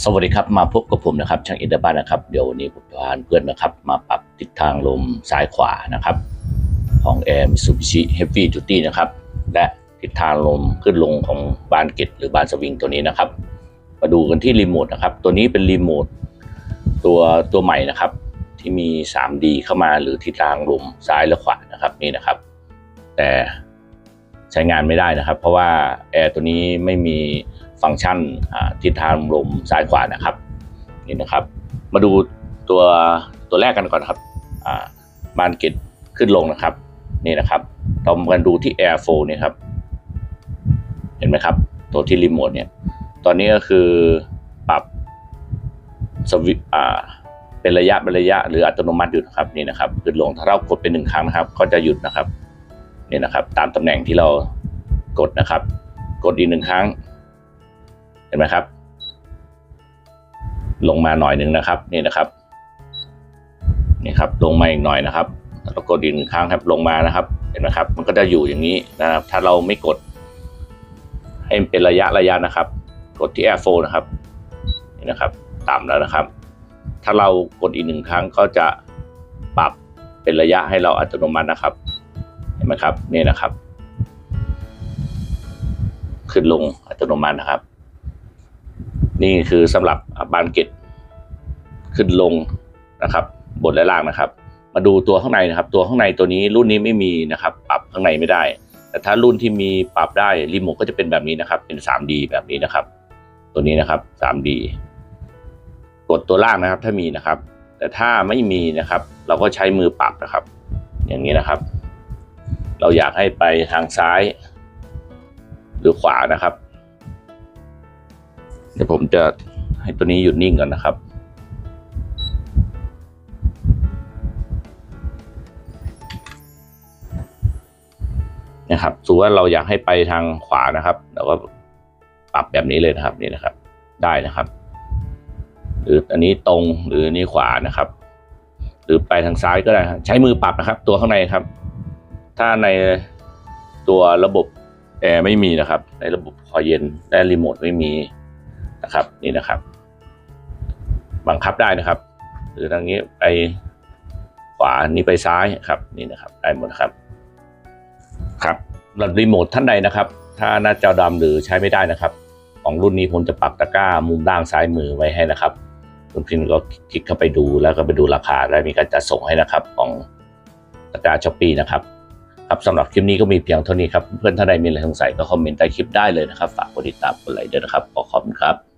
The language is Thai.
สวัสดีครับมาพบกับผมนะครับช่างอินเตอร์บ้านนะครับเดี๋ยววันนี้ผมจะพาเพื่อนนะครับ มาปรับทิศทางลมซ้ายขวานะครับ ของ Air Mitsubishi Heavy Duty นะครับ และทิศทางลมขึ้นลงของบานเกตหรือบานสวิงตัวนี้นะครับ มาดูกันที่รีโมทนะครับ ตัวนี้เป็นรีโมทตัวตัวใหม่นะครับ ที่มี 3D เข้ามาหรือทิศทางลมซ้ายและขวานะครับนี่นะครับ แต่ใช้งานไม่ได้นะครับ เพราะว่าแอร์ตัวนี้ไม่มี ฟังก์ชันทิศทางลมซ้ายขวานะครับนี่นะครับ มาดูตัวตัวแรกกันก่อนครับอ่าบานเกตขึ้นลงนะครับนี่นะครับเรามาดูที่ Air f l o w เนี่ยครับเห็นไหมครับ ตัวที่รีโมทเนี่ยตอนนี้ก็คือปรับสวิอ่าเป็นระยะเป็นระยะหรืออัตโนมัติอยู่นะครับนี่นะครับขึ้นลงถ้าเรากดเป็นหนึ่งครั้งนะครับ ก็จะหยุดนะครับนี่นะครับ ตามตำแหน่งที่เรากดนะครับ กดอีกหนึ่งครั้ง ห็นไหมครับ ลงมาหน่อยหนึ่งนะครับ นี่นะครับ นี่ครับ ลงมาอีกหน่อยนะครับแล้วกดอีกหนึ่งครั้งครับลงมานะครับ เห็นไหมครับ มันก็จะอยู่อย่างนี้นะครับ ถ้าเราไม่กด ให้มันเป็นระยะระยะนะครับ กดที่ Air f o นะครับ นี่นะครับ ต่ำแล้วนะครับ ถ้าเรากดอีกหนึ่งครั้งก็จะปรับเป็นระยะให้เราอัตโนมัตินะครับ เห็นไหมครับ นี่นะครับ ขึ้นลงอัตโนมัตินะครับ นี่คือสำหรับบานเกตขึ้นลงนะครับ บนและล่างนะครับ มาดูตัวข้างในนะครับ ตัวข้างในตัวนี้รุ่นนี้ไม่มีนะครับ ปรับข้างในไม่ได้ แต่ถ้ารุ่นที่มีปรับได้รีโมทก็จะเป็นแบบนี้นะครับ เป็น 3D แบบนี้นะครับ ตัวนี้นะครับ 3D กดตัวล่างนะครับ ถ้ามีนะครับ แต่ถ้าไม่มีนะครับ เราก็ใช้มือปรับนะครับ อย่างนี้นะครับ เราอยากให้ไปทางซ้าย หรือขวานะครับ เดี๋ยวผมจะให้ตัวนี้หยุดนิ่งก่อนนะครับ นะครับสมมติว่าเราอยากให้ไปทางขวานะครับ เราก็ปรับแบบนี้เลยนะครับนี่นะครับ ได้นะครับ หรืออันนี้ตรงหรืออันนี้ขวานะครับ หรือไปทางซ้ายก็ได้ใช้มือปรับนะครับ ตัวข้างในครับ ถ้าในตัวระบบแอร์ไม่มีนะครับ ในระบบคอเย็นและรีโมทไม่มี นะครับนี่นะครับ บังคับได้นะครับ หรือทางนี้ไปขวานี่ไปซ้ายครับนี่นะครับ ได้หมดครับครับรีโมทท่านใดนะครับ ถ้าหน้าจอดำหรือใช้ไม่ได้นะครับ ของรุ่นนี้ผมจะปักตะกร้ามุมด้านซ้ายมือไว้ให้นะครับคุณพิมก็คลิกเข้าไปดูแล้วก็ไปดูราคาและมีการจัดส่งให้นะครับ ของตะกร้าช้อปปี้นะครับครับสำหรับคลิปนี้ก็มีเพียงเท่านี้ครับ เพื่อนท่านใดมีอะไรสงสัยก็คอมเมนต์ใต้คลิปได้เลยนะครับ ฝากกดติดตามกดไลค์ด้วยนะครับ ขอขอบคุณครับ